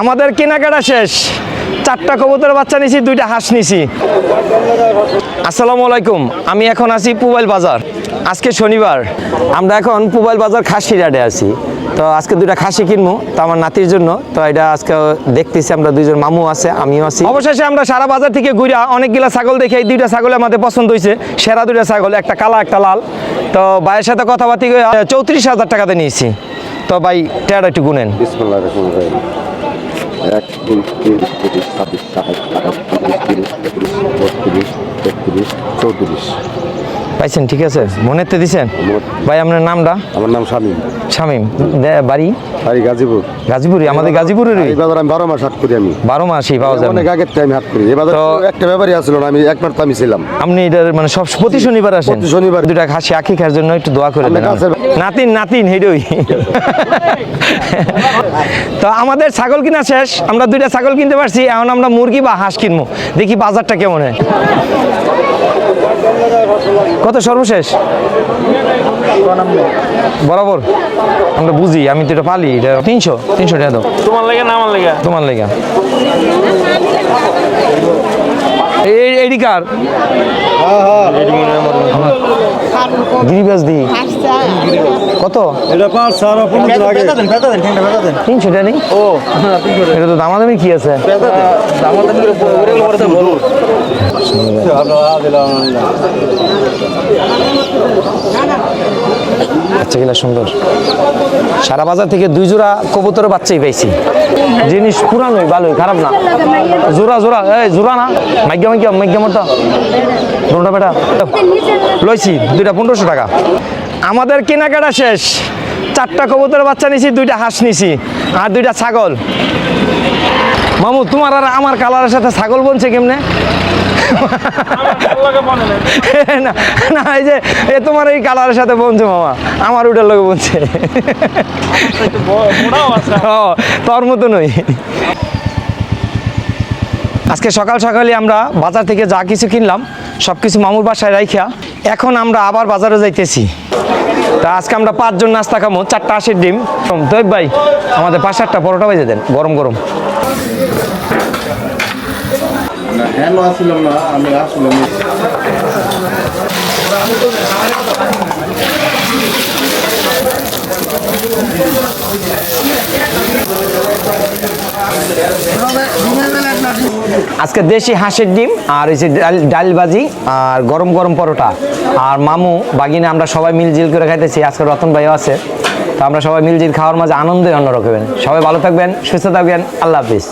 আমাদের কেনাকাটা শেষ। চারটা কবুতর বাচ্চা নিছি, দুইটা হাঁস নিছি। আসসালামু আলাইকুম, আমি এখন আছি পুবাইল বাজার। আজকে শনিবার, আমরা এখন পুবাইল বাজার খাসি রাডে আছি। তো আজকে দুইটা খাসি কিনবো, তো আমার নাতির জন্য। তো এটা আজকে দেখতেছি আমরা দুইজন, মামু আছে, আমিও আছি। অবশেষে আমরা সারা বাজার থেকে ঘুরে অনেকগুলা ছাগল দেখে এই দুইটা ছাগল আমাদের পছন্দ হয়েছে। সেরা দুইটা ছাগল, একটা কালা, একটা লাল। তো ভাইয়ের সাথে কথাবার্তি চৌত্রিশ হাজার টাকাতে নিয়েছি। তো ভাই টেয়ার একটু গুনেন। É tipo, aquele que ele sabe, sabe. পাইছেন ঠিক আছে? মনেতে দিছেন? ভাই আপনার নামটা? আমার নাম শামীম। শামিম। বাড়ি? বাড়ি গাজীপুর। গাজীপুরি আমাদের গাজীপুরের এই বাজার আমি বারো মাস হাট করি আমি। বারো মাসই পাওয়া যাবে। অনেক আগের টাইম হাট করি। এই বাজার একটা ব্যাপারই আসলো না আমি একবার তো আমি ছিলাম। আপনি এটার মানে সব প্রতি শনিবার আসেন? প্রতি শনিবার। দুটা খাসি আখি খাওয়ার জন্য একটু দোয়া করে দেন নাতিন নাতিন হেডই। তো আমাদের ছাগল কিনা শেষ? আমরা দুইটা ছাগল কিনতে পারছি এখন আমরা মুরগি বা হাঁস কিনবো। দেখি বাজারটা কেমন হয়। কত সর্বশেষ? বরাবর। আমরা বুঝি আমি তো এটা পালি এটা তিনশো তিনশো টাকা দাও। তোমার লেগে না আমার লেগে? তোমার লেগা। এইডি কার গিরিবাস দি। কত? এটা পাঁচ তিনশো নেই? ও। এটা তো দামাদামি কি আছে? আচ্ছা গেলা সুন্দর। সারা বাজার থেকে দুই জোড়া কবুতরের বাচ্চাই পাইছি। জিনিস পুরানোই, ভালোই, খারাপ না। জোড়া জোড়া, এই জোড়া না। মাইগ্যা মাইগ্যা মাইগ্যা মোটা। দুটা বেটা লইছি, দুইটা পনেরোশো টাকা। আমাদের কেনাকাটা শেষ। চারটা কবুতরের বাচ্চা নিছি, দুইটা হাঁস নিছি, আর দুইটা ছাগল। মামু, তোমার আর আমার কালারের সাথে ছাগল বনছে কেমনে? না এই যে, এ তোমার এই কালারের সাথে বনছে মামা, আমার ওইটার লোক বলছে তোর মতো নই। আজকে সকাল সকালে আমরা বাজার থেকে যা কিছু কিনলাম সব কিছু মামুর বাসায় রাইখা, এখন আমরা আবার বাজারে যাইতেছি। তা আজকে আমরা পাঁচজন নাস্তা খামো, চারটা আশির ডিম। দৈব ভাই, আমাদের পাঁচ সাতটা পরোটা ভেজে দেন, গরম গরম। আসলাম না, আমি আসলাম। আজকে দেশি হাঁসের ডিম আর এই যে ডাল ভাজি আর গরম গরম পরোটা। আর মামু, বাগিনে, আমরা সবাই মিলজিল করে খাইতেছি। আজকে রতন ভাইও আছে। তো আমরা সবাই মিলজিল খাওয়ার মাঝে আনন্দই অন্যরকম। সবাই ভালো থাকবেন, সুস্থ থাকবেন। আল্লাহ হাফিজ।